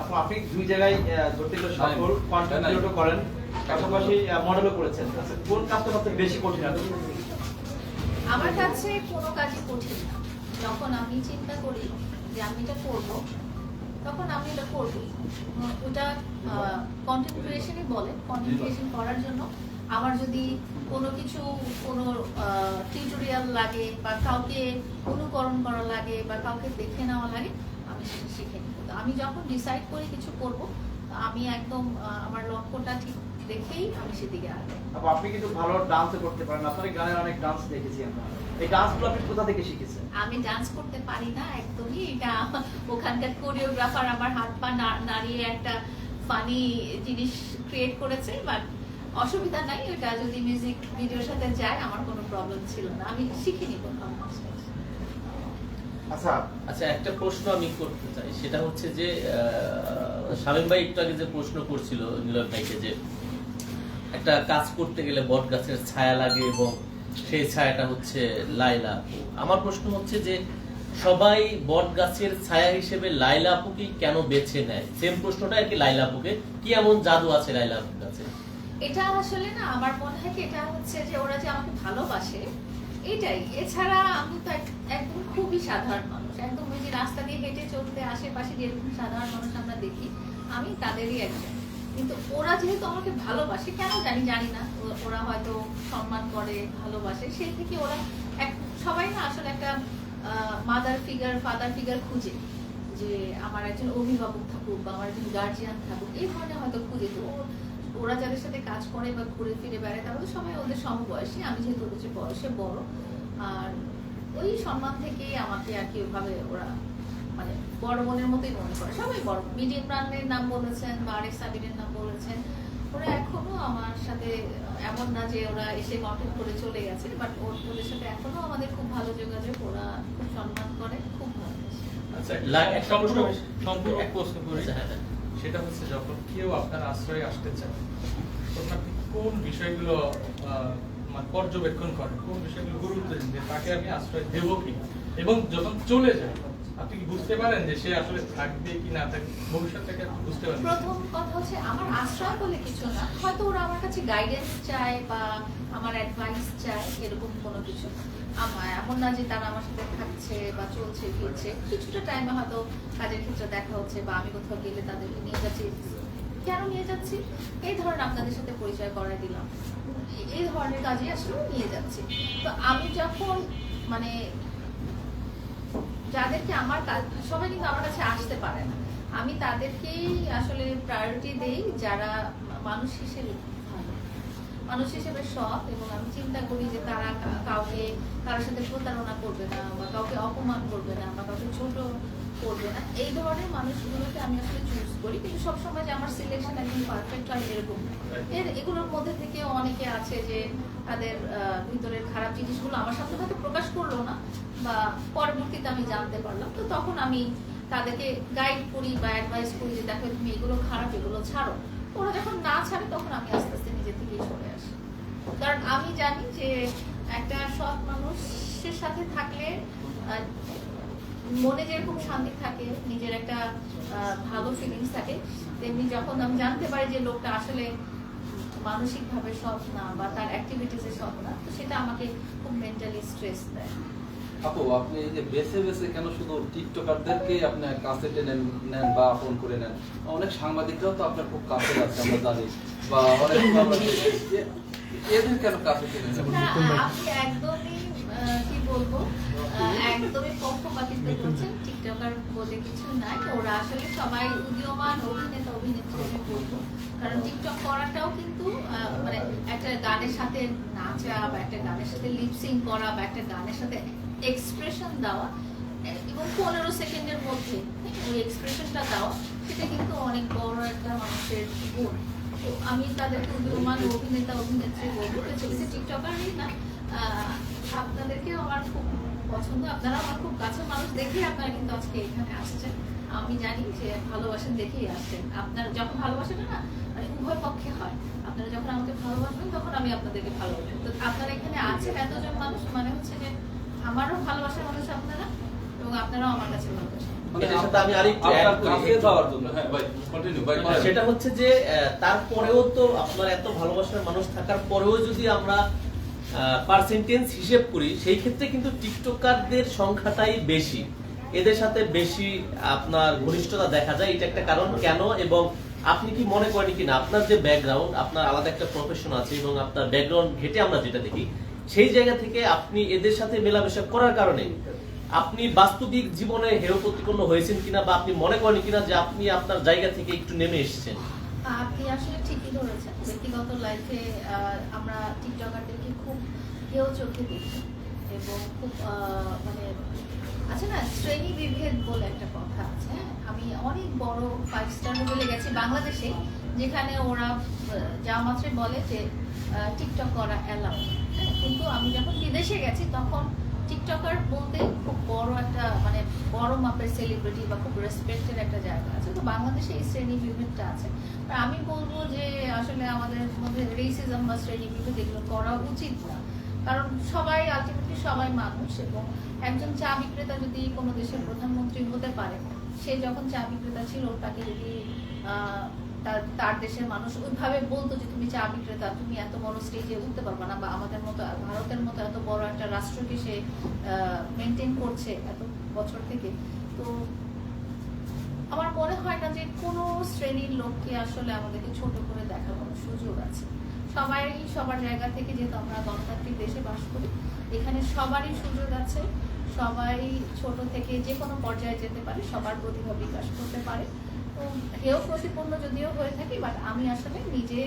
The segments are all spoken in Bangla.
আপু আপনি দুই জায়গায় ধরতে গেলে সফল কন্টেন্ট করেন। পাশাপাশি মডেলও করেছেন। আচ্ছা কোন কাজটা সবথেকে বেশি কঠিন আমার কাছে কোনো কাজই কঠিন না। যখন আমি চিন্তা করি যে আমি এটা করব তখন আমি এটা করব ওটা কন্টেন্ট ক্রিয়েশনই বলে। কন্টেন্ট ক্রিয়েশন করার জন্য আমার যদি কোনো কিছু কোনো টিউটোরিয়াল লাগে বা কাউকে অনুকরণ করা লাগে বা কাউকে দেখে নেওয়া লাগে আমি সেটা শিখে নিব তো আমি যখন ডিসাইড করি কিছু করব আমি একদম আমার লক্ষ্যটা ঠিক দেখেই আমি সেদিকে আপু আপনি কিন্তু ভালো ডান্স করতে পারেন। আপনার গানের অনেক ডান্স দেখেছি আমরা। এই ডান্সগুলো আপনি কোথা থেকে শিখেছেন? আমি ডান্স করতে পারি না একদমই। এটা ওখানকার কোরিওগ্রাফার আমার হাত পা নাড়িয়ে একটা ফানি জিনিস ক্রিয়েট করেছে বাট অসুবিধা নাই। ওটা যদি মিউজিক ভিডিওর সাথে যায় আমার কোনো প্রবলেম ছিল না। আমি শিখিনি কোথাও আচ্ছা আচ্ছা একটা প্রশ্ন আমি করতে চাই। সেটা হচ্ছে যে শামীম ভাই একটু আগে যে প্রশ্ন করছিল, নীলয় ভাইকে যে একটা কাজ করতে গেলে বট গাছের ছায়া লাগে এবং সেই ছায়াটা হচ্ছে লাইলা আমার প্রশ্ন হচ্ছে যে, সবাই বট গাছের ছায়া হিসেবে লাইলা আপুকে কেন বেছে নেয়? সেম প্রশ্নটা কি লাইলা আপুকে। কি এমন জাদু আছে লাইলা আপুর কাছে? এটা আসলে না, আমার মনে হয় কি, এটা হচ্ছে যে ওরা যে আমাকে ভালোবাসে, এটাই। এছাড়া আমি তো সাধারণ মানুষ। একদম ওই যে রাস্তা দিয়ে হেঁটে চলতে আশেপাশে যেরকম সাধারণ মানুষ আমরা দেখি, আমি তাদেরই একজন। কিন্তু ওরা যেহেতু আমাকে ভালোবাসে, কেন জানি জানি না। ওরা হয়তো সম্মান করে, ভালোবাসে। সেই থেকে ওরা এক, সবাই না আসলে একটা মাদার ফিগার ফাদার ফিগার খুঁজে। যে আমার একজন অভিভাবক থাকুক বা আমার একজন গার্জিয়ান থাকুক, এই ধরনের হয়তো খুঁজে। তো ওরা যাদের সাথে কাজ করে বা ঘুরে ফিরে বেড়ায়, তারা তো সবাই ওদের সমবয়সী। আমি যেহেতু ওদের বয়সে বড়, আর ওই সম্মান থেকেই আমাকে আর কি ওভাবে ওরা মানে বড় বোনের মতোই মনে করে। সবাই বড়। মিডিয়াম ব্রান্ডের নাম বলেছেন বা আরেক সাবিনের নাম বলেছেন। ওরা এখনও আমার সাথে এমন না যে ওরা এসে কন্ট্যাক্ট করে চলে গেছে বাট ওদের সাথে এখনও আমাদের খুব ভালো যোগাযোগ। ওরা খুব সম্মান করে খুব আচ্ছা সম্পূর্ণ প্রশ্ন- সম্পূর্ণ প্রশ্ন করি। আচ্ছা, হ্যাঁ, হ্যাঁ। সেটা হচ্ছে যখন কেউ আপনার আশ্রয়ে আসতে চায় তখন আপনি কোন বিষয়গুলো পর্যবেক্ষণ করেন কোন বিষয়গুলো গুরুত্ব দিন, যে তাকে আমি আশ্রয় দেব কি? এবং যখন চলে যায়, আপনি কি বুঝতে পারেন যে সে আসলে থাকবে কি না থাকবে? ভবিষ্যৎটাকে বুঝতে পারেন। প্রথম কথা হচ্ছে, আমার আশ্রয় বলে কিছু না। হয়তো ওরা আমার কাছে গাইডেন্স চায় বা আমার অ্যাডভাইস চায়, এরকম কোনো কিছু আমার, এমন না যে তারা আমার সাথে থাকছে বা চলছে, ফিরছে। কিছুটা টাইমে হয়তো কাজের ক্ষেত্রে দেখা হচ্ছে বা আমি কোথাও গেলে তাদেরকে নিয়ে যাচ্ছি। কেন নিয়ে যাচ্ছি? এই ধরনের আপনাদের সাথে পরিচয় করাই দিলাম। এই ধরনের কাজে আসলে নিয়ে যাচ্ছি। তো আমি যখন মানে যাদেরকে আমার কাজ, সবাই কিন্তু আমার কাছে আসতে পারে না। আমি তাদেরকেই আসলে প্রায়োরিটি দেই, যারা মানুষ হিসেবে মানুষ হিসেবে সৎ এবং আমি চিন্তা করি যে তারা কাউকে কারোর সাথে প্রতারণা করবে না বা কাউকে অপমান করবে না বা কাউকে ছোট করবে না। এই ধরনের মানুষগুলোকে আমি আসলে চুজ করি। কিন্তু সবসময় যে আমার সিলেকশন একদম পারফেক্ট হয় এরকম এর এগুলোর মধ্যে থেকে অনেকে আছে যে তাদের আহ, ভিতরের খারাপ জিনিসগুলো আমার সাথে হয়তো প্রকাশ করল না বা পরবর্তীতে আমি জানতে পারলাম। তো তখন আমি তাদেরকে গাইড করি বা অ্যাডভাইস করি যে দেখো তুমি এগুলো খারাপ এগুলো ছাড়ো। ওরা যখন না ছাড়ে তখন আমি আস্তে আস্তে নিজে থেকেই সরে আসি। কারণ আমি জানি যে একটা সৎ মানুষের সাথে থাকলে মনে যেরকম শান্তি থাকে, নিজের একটা ভালো ফিলিংস থাকে, তেমনি যখন আমি জানতে পারি যে লোকটা আসলে মানসিকভাবে সৎ না বা তার অ্যাক্টিভিটিসে সৎ না, তো সেটা আমাকে খুব মেন্টালি স্ট্রেস দেয়। আপু আপনি এই যে বেছে বেছে কেন শুধু টিকটকারদেরকে আপনি কাছে টেনে নেন বা আপন করে নেন? অনেক সাংবাদিকরাও তো আপনার খুব কাছে আছে আমরা জানি। বা অনেক এদের কেন কাছে টেনে নেন? আপনি একদমই কি বলব একদমই পক্ষপাতিত্ব করছেন। টিকটকার বলে কিছু নাই। ওরা আসলে সবাই উদীয়মান অভিনেতা অভিনেত্রী বলব। কারণ টিকটক করাটাও কিন্তু আহ, মানে একটা গানের সাথে নাচা বা একটা গানের সাথে লিপসিং করা বা একটা গানের সাথে এক্সপ্রেশন দেওয়া, এবং পনেরো সেকেন্ডের মধ্যে ওই এক্সপ্রেশনটা দেওয়া সেটা কিন্তু অনেক বড় একটা মানুষের গুণ। তো আমি তাদেরকে উদীয়মান অভিনেতা, অভিনেত্রী বলব চলছে টিকটকারই না আপনাদেরকে আমার খুব পছন্দ। আপনারা আমার খুব কাছের মানুষ দেখেই আপনারা কিন্তু আজকে এখানে আসছেন। আমি জানি যে ভালোবাসেন দেখেই আসছেন। আপনারা যখন ভালোবাসেন না মানে উভয় পক্ষে হয়। আপনারা যখন আমাকে ভালোবাসবেন, তখন আমি আপনাদেরকে ভালোবাসবো তো আপনারা এখানে আছেন এতজন মানুষ মানে হচ্ছে যে আমারও ভালোবাসার মানুষ আপনারা এবং আপনারাও আমার কাছে ভালোবাসেন। মানে হ্যাঁ ভাই কন্টিনিউ ভাই বলেন। সেটা হচ্ছে যে তারপরেও তো আপনার এত ভালোবাসার মানুষ থাকার পরেও যদি আমরা পার্সেন্টেজ হিসেব করি সেই ক্ষেত্রে কিন্তু টিকটকারদের সংখ্যাটাই বেশি। এদের সাথে বেশি আপনার ঘনিষ্ঠতা দেখা যায় এটা একটা কারণ। কেন? এবং আপনি কি মনে করেন কিনা? আপনার যে ব্যাকগ্রাউন্ড আপনার আলাদা একটা প্রফেশন আছে এবং আপনার ব্যাকগ্রাউন্ড ঘেটে আমরা যেটা দেখি সেই জায়গা থেকে আপনি এদের সাথে মেলামেশা করার কারণে আপনি বাস্তবিক জীবনে হেয় প্রতিপন্ন হয়েছেন কিনা বা আপনি মনে করেন কিনা যে আপনি আপনার জায়গা থেকে একটু নেমে এসেছেন? আপনি আসলে ঠিকই ধরেছেন। ব্যক্তিগত লাইফে আমরা টিকটকারদেরকে খুব কেউ চোখে দেখি এবং খুব মানে আছে না শ্রেণি বিভেদ বলে একটা কথা আছে হ্যাঁ? আমি অনেক বড় ফাইভ স্টার হোটেলে গেছি বাংলাদেশে, যেখানে ওরা যা মাত্রই বলে যে টিকটক করা অ্যালাউ কিন্তু আমি যখন বিদেশে গেছি, তখন টিকটকার বলতে খুব বড় একটা মানে বড় মাপের সেলিব্রিটি বা খুব রেসপেক্টেড একটা জায়গা আছে। তো বাংলাদেশে এই শ্রেণি বিভেদটা আছে। আর আমি বলব যে, আসলে আমাদের মধ্যে রেসিজম বা শ্রেণি বিভেদ এগুলো করা উচিত না। কারণ সবাই আলটিমেটলি সবাই মানুষ এবং একজন চা বিক্রেতা যদি কোনো দেশের প্রধানমন্ত্রী হতে পারে, সে যখন চা বিক্রেতা ছিল, তাকে যদি তার তার দেশের মানুষ ওইভাবে বলতো যে তুমি চা বিক্রেতা, তুমি এত বড় স্টেজে উঠতে পারবে না, বা আমাদের মতো, ভারতের মতো এত বড় একটা রাষ্ট্রকে সে মেনটেন করছে এত বছর থেকে। তো আমার মনে হয় না যে কোনো শ্রেণির লোককে আসলে আমাদেরকে ছোট করে দেখার কোনো সুযোগ আছে। সবাই সবার জায়গা থেকে যেহেতু আমরা গণতান্ত্রিক দেশে বাস করি, এখানে সবারই সুযোগ আছে। সবাই ছোট থেকে যে কোনো পর্যায়ে যেতে পারে, সবার প্রতিভা বিকাশ করতে পারে। হেয় প্রতিপন্ন যদিও হয়ে থাকি বাট আমি আসলে নিজে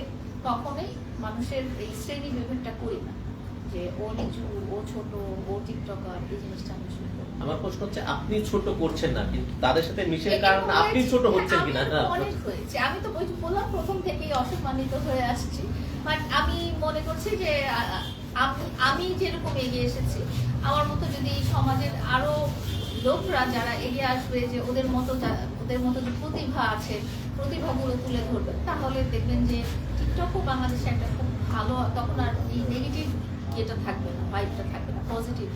কখনোই মানুষের এই শ্রেণি বিভেদটা করি না। যে ও নিচু ও ছোট ও টিকটকার এই জিনিসটা আমি আসলে আমার প্রশ্ন হচ্ছে আপনি ছোট করছেন না কিন্তু তাদের সাথে মিশে এটা কারণ আপনি ছোট হচ্ছেন কিনা? অনেক হয়েছে। আমি তো বললাম প্রথম থেকেই অসম্মানিত হয়ে আসছি। বাট আমি মনে করছি যে আমি যেরকম এগিয়ে এসেছি আমার মতো যদি সমাজের আরও লোকরা যারা এগিয়ে আসবে যে ওদের মতো ওদের মতো যে প্রতিভা আছে প্রতিভাগুলো তুলে ধরবে তাহলে দেখবেন যে টিকটকও বাংলাদেশে একটা খুব ভালো তখন আর এই নেগেটিভ ইয়েটা থাকবে না ভাইবটা থাকবে না পজিটিভ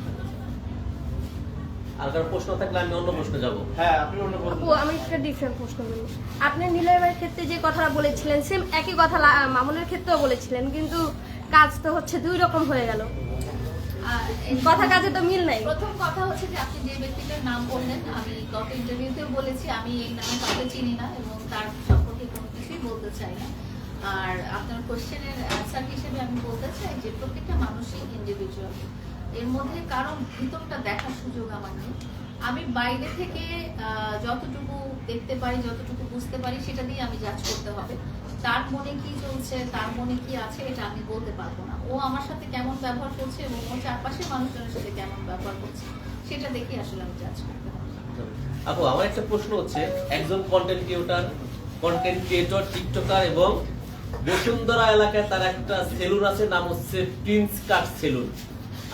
আর কারও প্রশ্ন থাকলে আমি অন্য প্রশ্নে যাব। হ্যাঁ আপনি অন্য প্রশ্ন আপু আমি একটা ডিফারেন্ট প্রশ্ন করব আপনি ক্ষেত্রে যে কথাটা বলেছিলেন সেম একই কথা মামুনের ক্ষেত্রেও বলেছিলেন কিন্তু কাজ তো হচ্ছে দুই রকম হয়ে গেল। কথা কাজে তো মিল নাই। প্রথম কথা হচ্ছে যে আপনি যে ব্যক্তিটার নাম বললেন আমি গত ইন্টারভিউতেও বলেছি আমি এই নামে কাউকে চিনি না এবং তার সম্পর্কে কোনো কিছুই বলতে চাই না। আর আপনার কোশ্চেনের অ্যান্সার হিসেবে আমি বলতে চাই যে প্রত্যেকটা মানুষই ইন্ডিভিজুয়াল এর মধ্যে কারণ ভিতরটা দেখার সুযোগ আমার নেই। আমি বাইরে থেকে আহ, যতটুকু দেখতে পারি যতটুকু বুঝতে পারি, সেটা দিয়ে আমি জাজ করতে হবে। তার মনে কি চলছে, তার মনে কি আছে, এটা আমি বলতে পারব না। ও আমার সাথে কেমন ব্যবহার করছে এবং ও চারপাশের মানুষজনের সাথে কেমন ব্যবহার করছে, সেটা দেখে আসলে আমি জাজ করতে হবে। আপু, আমার একটা প্রশ্ন হচ্ছে, একজন content creator content creator TikToker এবং বসুন্ধরা এলাকায় তার একটা সেলুন আছে, নাম হচ্ছে প্রিন্স কাট সেলুন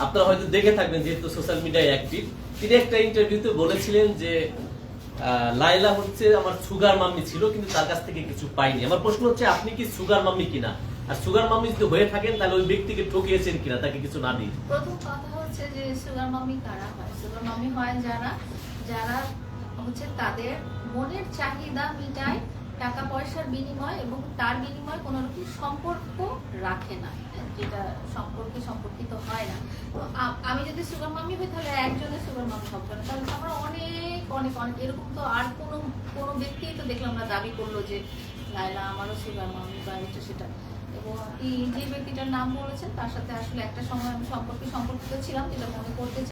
আপনারা হয়তো দেখে থাকবেন, যেহেতু সোশ্যাল মিডিয়ায় অ্যাক্টিভ তিনি একটা ইন্টারভিউতে বলেছিলেন যে লাইলা হচ্ছে আমার সুগার মাম্মি ছিল, কিন্তু তার কাছ থেকে কিছু পাইনি। আমার প্রশ্ন হচ্ছে, আপনি কি সুগার মাম্মি কিনা? আর সুগার মাম্মি যদি হয়ে থাকেন, তাহলে ওই ব্যক্তিকে ঠকিয়েছেন কিনা? তাকে কিছু না দিয়ে। প্রথম কথা হচ্ছে যে, সুগার মামি কারা হয়? সুগার মামি হয় যারা যারা হচ্ছে তাদের মনের চাহিদা মিটায় টাকা পয়সার বিনিময় এবং তার বিনিময়ে কোনো রকম সম্পর্ক রাখে না। যেটা সম্পর্কে সম্পর্কিত হয় না। আমি যদি সুগার মামি হই, তাহলে একজনের সুগার মামি হবে না। তাহলে আমরা অনেক অনেক অনেক, এরকম তো আর কোনো কোনো ব্যক্তি তো দেখলাম না দাবি করল যে লাইলা আমারও সুগার মামি বা এটা সেটা। এবং এই যে ব্যক্তিটার নাম বলেছেন, তার সাথে আসলে একটা সময় আমি সম্পর্কে, সম্পর্কিত ছিলাম, যেটা মনে করতে